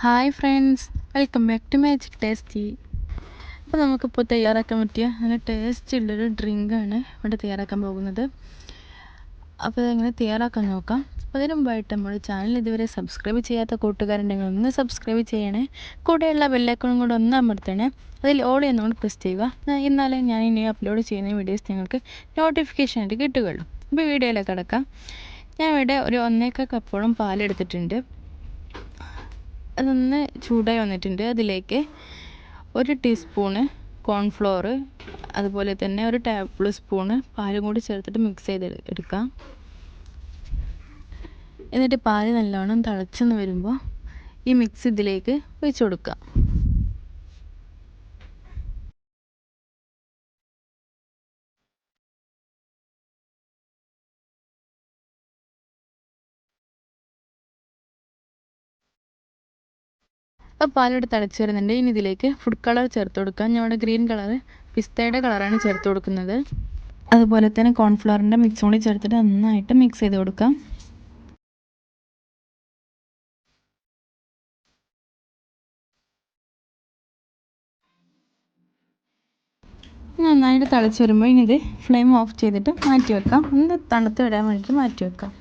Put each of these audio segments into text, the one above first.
Hi friends welcome back to magic tasty അപ്പോൾ നമുക്കിപ്പോൾ തയ്യാറാക്കാൻ പറ്റിയ നല്ല ടേസ്റ്റ് ഉള്ളൊരു ഡ്രിങ്കാണ് ഇവിടെ തയ്യാറാക്കാൻ പോകുന്നത്. അപ്പോൾ അതെങ്ങനെ തയ്യാറാക്കാൻ നോക്കാം. അപ്പോൾ അതിന് മുമ്പായിട്ട് നമ്മുടെ ചാനൽ ഇതുവരെ സബ്സ്ക്രൈബ് ചെയ്യാത്ത കൂട്ടുകാരുണ്ടെങ്കിൽ ഒന്ന് സബ്സ്ക്രൈബ് ചെയ്യണേ. കൂടെയുള്ള ബെല്ലൈക്കണും കൂടെ ഒന്ന് അമർത്തണേ. അതിൽ ഓൾ എന്നുകൊണ്ട് പ്രസ് ചെയ്യുക. എന്നാലേ ഞാൻ ഇനി അപ്ലോഡ് ചെയ്യുന്ന വീഡിയോസ് നിങ്ങൾക്ക് നോട്ടിഫിക്കേഷൻ ആയിട്ട് കിട്ടുകയുള്ളൂ. അപ്പോൾ വീഡിയോയിലേക്ക് കിടക്കാം. ഞാൻ ഇവിടെ ഒരു ഒന്നേക്കാൾ കപ്പോളം പാലെടുത്തിട്ടുണ്ട്. അതൊന്ന് ചൂടായി വന്നിട്ടുണ്ട്. അതിലേക്ക് ഒരു ടീസ്പൂണ് കോൺഫ്ലോർ അതുപോലെ തന്നെ ഒരു ടേബിൾ സ്പൂണ് പാലും കൂടി ചേർത്തിട്ട് മിക്സ് ചെയ്ത് എടുക്കാം. എന്നിട്ട് പാൽ നല്ലോണം തിളച്ചെന്ന് വരുമ്പോൾ ഈ മിക്സ് ഇതിലേക്ക് ഒഴിച്ച് കൊടുക്കാം. അപ്പോൾ പാലോട് തിളച്ച് വരുന്നുണ്ട് ഇനി ഇതിലേക്ക് ഫുഡ് കളർ ചേർത്ത് കൊടുക്കാം. ഞങ്ങളുടെ ഗ്രീൻ കളർ പിസ്തയുടെ കളറാണ് ചേർത്ത് കൊടുക്കുന്നത്. അതുപോലെ തന്നെ കോൺഫ്ലവറിന്റെ മിക്സ് കൂടി ചേർത്തിട്ട് നന്നായിട്ട് മിക്സ് ചെയ്ത് കൊടുക്കാം. നന്നായിട്ട് തിളച്ച് വരുമ്പോൾ ഇനി ഇത് ഫ്ലെയിം ഓഫ് ചെയ്തിട്ട് മാറ്റി വെക്കാം. ഒന്ന് തണുത്ത് വിടാൻ വേണ്ടിയിട്ട് മാറ്റി വെക്കാം.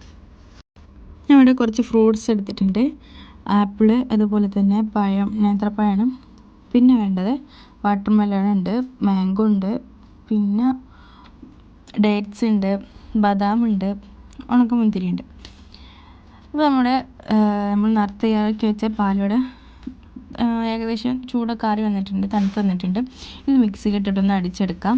ഞാൻ ഇവിടെ കുറച്ച് ഫ്രൂട്ട്സ് എടുത്തിട്ടുണ്ട്. ആപ്പിൾ അതുപോലെ തന്നെ പഴം നേന്ത്രപ്പഴമാണ്. പിന്നെ വേണ്ടത് വാട്ടർ മെലൺ ഉണ്ട് മാംഗോ ഉണ്ട് പിന്നെ ഡേറ്റ്സ് ഉണ്ട് ബദാം ഉണ്ട് ഉണക്കമുന്തിരി ഉണ്ട്. അപ്പോൾ നമ്മുടെ നമ്മൾ നേരത്തെ തയ്യാറാക്കി വെച്ച പാലോടെ ഏകദേശം ചൂടൊക്കെ ആറി വന്നിട്ടുണ്ട് തണുത്ത് വന്നിട്ടുണ്ട്. ഇത് മിക്സിയിലിട്ടിട്ടൊന്ന് അടിച്ചെടുക്കാം.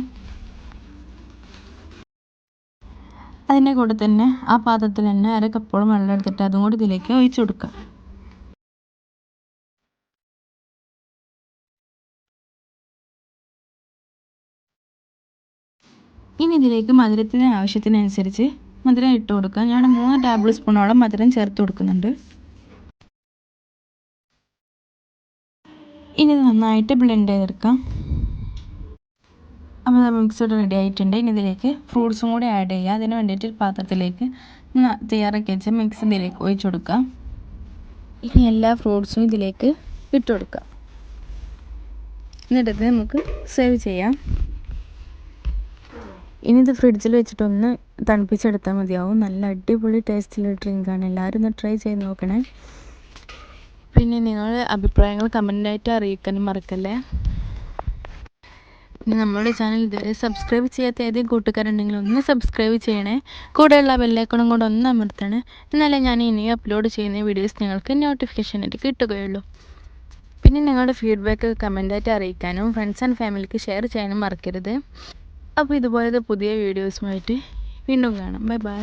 അതിന്റെ കൂടെ തന്നെ ആ പാത്രത്തിൽ തന്നെ അര കപ്പോളം വെള്ളം എടുത്തിട്ട് അതും കൂടി ഇതിലേക്ക് ഒഴിച്ചു കൊടുക്കാം. ഇനി ഇതിലേക്ക് മധുരത്തിന് ആവശ്യത്തിനനുസരിച്ച് മധുരം ഇട്ട് കൊടുക്കുക. ഞാൻ മൂന്ന് ടേബിൾ സ്പൂണോളം മധുരം ചേർത്ത് കൊടുക്കുന്നുണ്ട്. ഇനി ഇത് നന്നായിട്ട് ബ്ലെൻഡ് ചെയ്തെടുക്കാം. അപ്പോൾ മിക്സഡ് റെഡി ആയിട്ടുണ്ട്. ഇനി ഇതിലേക്ക് ഫ്രൂട്ട്സും കൂടി ആഡ് ചെയ്യുക. അതിന് വേണ്ടിയിട്ട് പാത്രത്തിലേക്ക് തയ്യാറാക്കി വെച്ച മിക്സ് ഇതിലേക്ക് ഒഴിച്ചു കൊടുക്കാം. ഇനി എല്ലാ ഫ്രൂട്ട്സും ഇതിലേക്ക് ഇട്ട് കൊടുക്കാം. എന്നിട്ട് നമുക്ക് സേവ് ചെയ്യാം. ഇനി ഇത് ഫ്രിഡ്ജിൽ വെച്ചിട്ടൊന്ന് തണുപ്പിച്ചെടുത്താൽ മതിയാവും. നല്ല അടിപൊളി ടേസ്റ്റുള്ള ഡ്രിങ്കാണ്. എല്ലാവരും ഒന്ന് ട്രൈ ചെയ്ത് നോക്കണേ. പിന്നെ നിങ്ങളുടെ അഭിപ്രായങ്ങൾ കമന്റായിട്ട് അറിയിക്കാനും മറക്കല്ലേ. പിന്നെ നമ്മുടെ ചാനൽ ഇതുവരെ സബ്സ്ക്രൈബ് ചെയ്യാത്ത ഏതെങ്കിലും കൂട്ടുകാരുണ്ടെങ്കിൽ ഒന്ന് സബ്സ്ക്രൈബ് ചെയ്യണേ. കൂടെയുള്ള ബെല്ലൈക്കണും കൂടെ ഒന്ന് അമർത്തണേ. എന്നാലേ ഞാൻ ഇനി അപ്ലോഡ് ചെയ്യുന്ന വീഡിയോസ് നിങ്ങൾക്ക് നോട്ടിഫിക്കേഷൻ ആയിട്ട് കിട്ടുകയുള്ളൂ. പിന്നെ നിങ്ങളുടെ ഫീഡ്ബാക്ക് കമന്റായിട്ട് അറിയിക്കാനും ഫ്രണ്ട്സ് ആൻഡ് ഫാമിലിക്ക് ഷെയർ ചെയ്യാനും മറക്കരുത്. അപ്പോൾ ഇതുപോലത്തെ പുതിയ വീഡിയോസുമായിട്ട് വീണ്ടും കാണാം. Bye bye